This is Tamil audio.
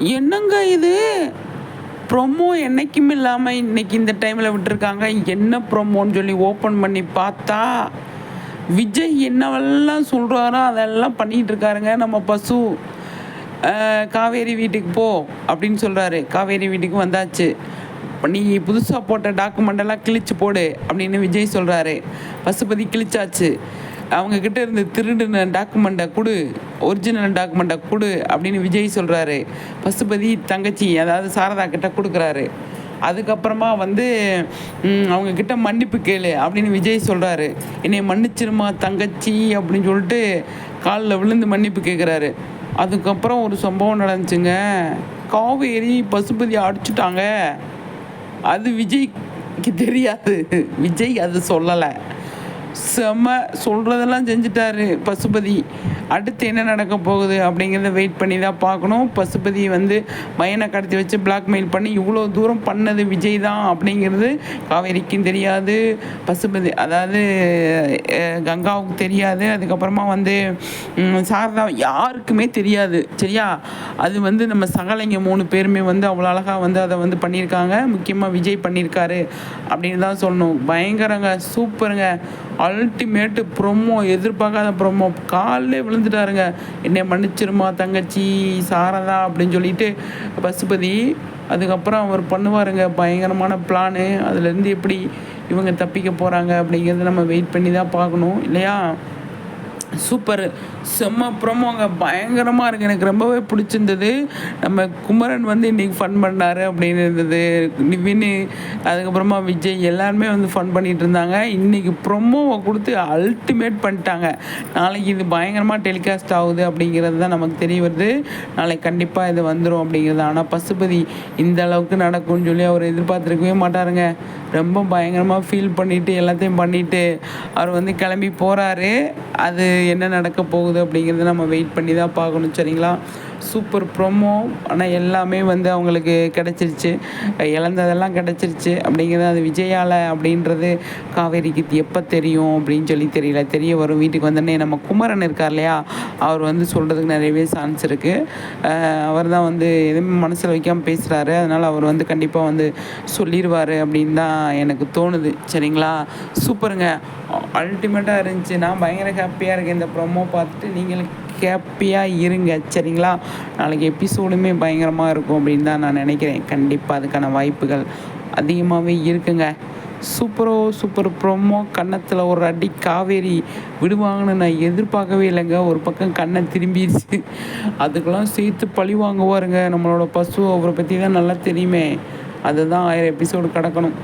என்னங்க இது? ப்ரொமோ என்றைக்கும் இல்லாமல் இன்றைக்கி இந்த டைமில் விட்டுருக்காங்க. என்ன ப்ரொமோன்னு சொல்லி ஓப்பன் பண்ணி பார்த்தா விஜய் என்னவெல்லாம் சொல்கிறாரோ அதெல்லாம் பண்ணிகிட்டு இருக்காருங்க. நம்ம பசு காவேரி வீட்டுக்கு போ அப்படின்னு சொல்கிறாரு காவேரி வீட்டுக்கு வந்தாச்சு. நீ புதுசாக போட்ட டாக்குமெண்டெல்லாம் கிழிச்சு போடு அப்படின்னு விஜய் சொல்கிறாரு பசுபதி கிழிச்சாச்சு. அவங்கக்கிட்ட இருந்து திருடின டாக்குமெண்ட்டை கொடு ஒரிஜினல் டாக்குமெண்ட்டை கொடு அப்படின்னு விஜய் சொல்கிறாரு பசுபதி தங்கச்சி அதாவது சாரதா கிட்ட கொடுக்குறாரு. அதுக்கப்புறமா வந்து அவங்கக்கிட்ட அவங்க கிட்ட மன்னிப்பு கேளு அப்படின்னு விஜய் சொல்கிறாரு என்னை மன்னிச்சிருமா தங்கச்சி அப்படின்னு சொல்லிட்டு காலில் விழுந்து மன்னிப்பு கேட்குறாரு அதுக்கப்புறம் ஒரு சம்பவம் நடந்துச்சுங்க. காவேரி பசுபதி அடிச்சுட்டாங்க. அது விஜய்க்கு தெரியாது. விஜய் அது சொல்லலை. செம்ம சொல்கிறதெல்லாம் செஞ்சுட்டாரு பசுபதி. அடுத்து என்ன நடக்க போகுது அப்படிங்கிறத வெயிட் பண்ணி தான் பார்க்கணும். பசுபதி வந்து பையனை கடத்தி வச்சு பிளாக்மெயில் பண்ணி இவ்வளோ தூரம் பண்ணது விஜய் தான் அப்படிங்கிறது காவேரிக்கும் தெரியாது. பசுபதி அதாவது கங்காவுக்கு தெரியாது. அதுக்கப்புறமா வந்து சாரதா யாருக்குமே தெரியாது. சரியா? அது வந்து நம்ம சகலைங்க மூணு பேருமே வந்து அவ்வளோ அழகாக வந்து அதை வந்து பண்ணியிருக்காங்க. முக்கியமாக விஜய் பண்ணியிருக்காரு அப்படின்னு தான் சொல்லணும். பயங்கரங்க சூப்பருங்க. அல்டிமேட்டு ப்ரொமோ எதிர்பார்க்காத ப்ரொமோ காலிலே விழுந்துட்டாருங்க. என்னை மன்னிச்சிருமா தங்கச்சி சாரதா அப்படின்னு சொல்லிட்டு பசுபதி அதுக்கப்புறம் அவர் பண்ணுவாருங்க பயங்கரமான பிளானு அதுலேருந்து எப்படி இவங்க தப்பிக்க போகிறாங்க அப்படிங்கிறத நம்ம வெயிட் பண்ணி தான் பார்க்கணும் இல்லையா? சூப்பர். செம்ம ப்ரோமோங்க பயங்கரமாக இருக்குது எனக்கு ரொம்பவே பிடிச்சிருந்தது. நம்ம குமரன் வந்து இன்றைக்கி ஃபன் பண்ணார் அப்படின்னு இருந்தது. நிவின் அதுக்கப்புறமா விஜய் எல்லாருமே வந்து ஃபன் பண்ணிகிட்டு இருந்தாங்க. இன்றைக்கி ப்ரொமோவை கொடுத்து அல்டிமேட் பண்ணிட்டாங்க. நாளைக்கு இது பயங்கரமாக டெலிகாஸ்ட் ஆகுது அப்படிங்கிறது தான் நமக்கு தெரிய வருது. நாளைக்கு கண்டிப்பாக இது வந்துடும் அப்படிங்கிறது ஆனால் பசுபதி இந்த அளவுக்கு நடக்கும்னு சொல்லி அவர் எதிர்பார்த்துருக்கவே மாட்டாருங்க. ரொம்ப பயங்கரமாக ஃபீல் பண்ணிவிட்டு எல்லாத்தையும் பண்ணிவிட்டு அவர் வந்து கிளம்பி போகிறாரு அது என்ன நடக்க போகுது அப்படிங்கிறத நம்ம வெயிட் பண்ணி தான் பார்க்கணும் சரிங்களா? சூப்பர் ப்ரொமோ ஆனால் எல்லாமே வந்து அவங்களுக்கு கிடச்சிருச்சு. இழந்ததெல்லாம் கிடச்சிருச்சு. அப்படிங்கிறது அது விஜயால அப்படின்றது காவேரிக்கு எப்போ தெரியும் அப்படின்னு சொல்லி தெரியல. தெரிய வரும். வீட்டுக்கு வந்தோடனே நம்ம குமரன் இருக்கார் இல்லையா? அவர் வந்து சொல்கிறதுக்கு நிறையவே சான்ஸ் இருக்குது அவர் தான் வந்து எதுவுமே மனசில் வைக்காமல் பேசுகிறாரு அதனால் அவர் வந்து கண்டிப்பாக வந்து சொல்லிடுவார் அப்படின்னு தான் எனக்கு தோணுது. சரிங்களா? சூப்பருங்க அல்டிமேட்டாக இருந்துச்சு. நான் பயங்கர ஹாப்பியாக இருக்கேன். இந்த ப்ரொமோ பார்த்துட்டு நீங்களும் ஹாப்பியாக இருங்க சரிங்களா? நாளைக்கு எபிசோடுமே பயங்கரமாக இருக்கும் அப்படின்னு தான் நான் நினைக்கிறேன். கண்டிப்பாக அதுக்கான வாய்ப்புகள் அதிகமாகவே இருக்குங்க. சூப்பரோ சூப்பர் ப்ரொமோ கன்னத்தில் ஒரு அடி காவேரி விடுவாங்கன்னு நான் எதிர்பார்க்கவே இல்லைங்க. ஒரு பக்கம் கண்ணை திரும்பிடுச்சு அதுக்கெல்லாம் சேர்த்து பழி வாங்குவாருங்க. நம்மளோட பசு அவரை பற்றி தான் நல்லா தெரியுமே. அதுதான் ஆயிரம் எபிசோடு கிடக்கணும்.